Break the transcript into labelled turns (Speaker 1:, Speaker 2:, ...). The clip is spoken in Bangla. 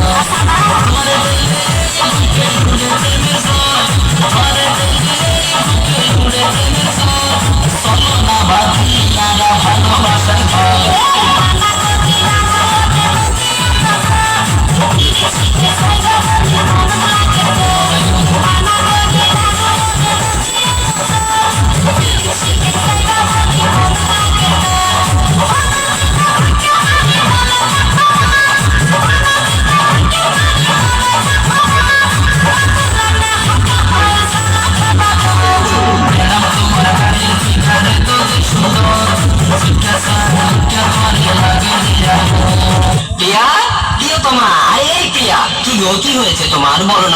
Speaker 1: Vamos. তোমার এই প্রিয়া কি গতি হয়েছে তোমার? বলো না।